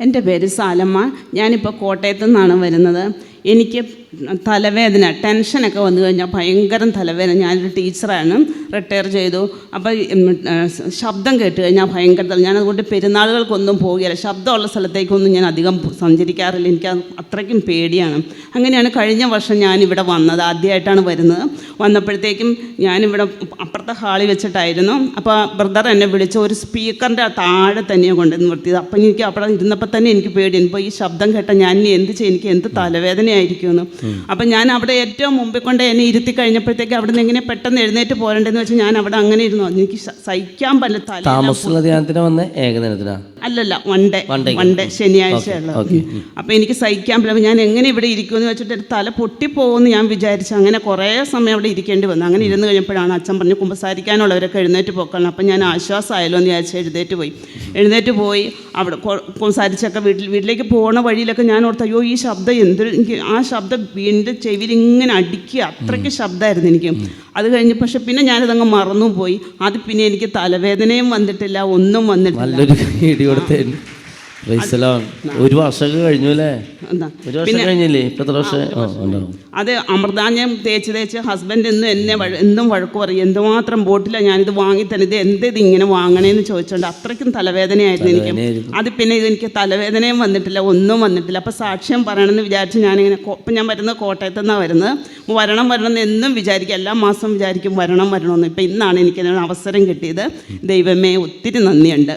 എന്റെ പേര് സാലമ്മ ഞാനിപ്പോൾ കോട്ടയത്തു നിന്നാണ് വരുന്നത്. എനിക്ക് തലവേദന ടെൻഷനൊക്കെ വന്നു കഴിഞ്ഞാൽ ഭയങ്കരം തലവേദന. ഞാനൊരു ടീച്ചറാണ് റിട്ടയർ ചെയ്തു. അപ്പോൾ ശബ്ദം കേട്ട് കഴിഞ്ഞാൽ ഭയങ്കര തല- ഞാനതുകൊണ്ട് പെരുന്നാളുകൾക്കൊന്നും പോവുകയില്ല. ശബ്ദമുള്ള സ്ഥലത്തേക്കൊന്നും ഞാൻ അധികം സഞ്ചരിക്കാറില്ല. എനിക്ക് അത് അത്രയ്ക്കും പേടിയാണ്. അങ്ങനെയാണ് കഴിഞ്ഞ വർഷം ഞാനിവിടെ വന്നത്. ആദ്യമായിട്ടാണ് വരുന്നത്. വന്നപ്പോഴത്തേക്കും ഞാനിവിടെ അപ്പുറത്തെ ഹാളിൽ വെച്ചിട്ടായിരുന്നു. അപ്പോൾ ബ്രദർ എന്നെ വിളിച്ച് ഒരു സ്പീക്കറിന്റെ താഴെ തന്നെയാണ് കൊണ്ടുവന്ന് നിർത്തിയത്. അപ്പം എനിക്ക് അവിടെ ഇരുന്നപ്പോൾ തന്നെ എനിക്ക് പേടി ഇപ്പോൾ ഈ ശബ്ദം കേട്ട ഞാൻ എന്ത് ചെയ്യും? എനിക്ക് എന്ത് തലവേദനയായിരിക്കുമെന്ന് അപ്പം ഞാൻ അവിടെ ഏറ്റവും മുമ്പിൽ കൊണ്ട് എന്നെ ഇരുത്തി കഴിഞ്ഞപ്പോഴത്തേക്ക് അവിടെ നിന്ന് എങ്ങനെ പെട്ടെന്ന് എഴുന്നേറ്റ് പോരണ്ടെന്ന് വെച്ചാൽ ഞാൻ അവിടെ അങ്ങനെ ഇരുന്നു. എനിക്ക് സഹിക്കാൻ പറ്റില്ല താമസ ധ്യാനത്തിന് വന്ന ഏകദിനത്തിനാ? അല്ലല്ല വൺ ഡേ. വൺ ഡേ ശനിയാഴ്ച ഉള്ളത്. അപ്പം എനിക്ക് സഹിക്കാൻ പറ്റില്ല. ഞാൻ എങ്ങനെ ഇവിടെ ഇരിക്കുമെന്ന് വെച്ചിട്ട് ഒരു തല പൊട്ടിപ്പോകുമെന്ന് ഞാൻ വിചാരിച്ചു. അങ്ങനെ കുറേ സമയം അവിടെ ഇരിക്കേണ്ടി വന്നു. അങ്ങനെ ഇരുന്ന് കഴിഞ്ഞപ്പോഴാണ് അച്ഛൻ പറഞ്ഞു കുമ്പസാരിക്കാനുള്ളവരൊക്കെ എഴുന്നേറ്റ് പോക്കണം അപ്പം ഞാൻ ആശ്വാസമായല്ലോ എന്ന് വിചാരിച്ച് എഴുന്നേറ്റ് പോയി. എഴുന്നേറ്റ് പോയി അവിടെ കുമ്പസാരിച്ചൊക്കെ വീട്ടിൽ വീട്ടിലേക്ക് പോകുന്ന വഴിയിലൊക്കെ ഞാൻ ഓർത്ത് അയ്യോ ഈ ശബ്ദം എന്തൊരു എനിക്ക് ആ ശബ്ദം വീണ്ടും ചെവിയിൽ ഇങ്ങനെ അടിക്കുക. അത്രയ്ക്ക് ശബ്ദമായിരുന്നു എനിക്ക്. അത് കഴിഞ്ഞ് പക്ഷെ പിന്നെ ഞാനതങ്ങ് മറന്നു പോയി അത് പിന്നെ എനിക്ക് തലവേദനയും വന്നിട്ടില്ല ഒന്നും വന്നിട്ടില്ല. നല്ലൊരു ഒരു വർഷമൊക്കെ കഴിഞ്ഞു അല്ലേ? ഒരു വർഷം കഴിഞ്ഞില്ലേ? വർഷം? അത് അമൃതാഞ്ഞം തേച്ച് തേച്ച് ഹസ്ബൻഡ് ഇന്ന് എന്നെ ഇന്നും എന്നും വഴക്ക് പറയും. എന്തുമാത്രം ബോട്ടിലാണ് ഞാനിത് വാങ്ങി തന്നെ ഇത് എന്ത് ഇത് ഇങ്ങനെ വാങ്ങണേന്ന് ചോദിച്ചോണ്ട് അത്രയ്ക്കും തലവേദനയായിരുന്നു എനിക്ക്. അത് പിന്നെ ഇത് എനിക്ക് തലവേദനയും വന്നിട്ടില്ല ഒന്നും വന്നിട്ടില്ല. അപ്പോൾ സാക്ഷ്യം പറയണമെന്ന് വിചാരിച്ച് ഞാനിങ്ങനെ ഇപ്പം ഞാൻ വരുന്നത് കോട്ടയത്തു നിന്നാണ് വരുന്നത്. വരണം വരണം എന്ന് എന്നും വിചാരിക്കും. എല്ലാ മാസം വിചാരിക്കും വരണം വരണമെന്ന്. ഇപ്പം ഇന്നാണ് എനിക്ക് അവസരം കിട്ടിയത്. ദൈവമേ ഒത്തിരി നന്ദിയുണ്ട്.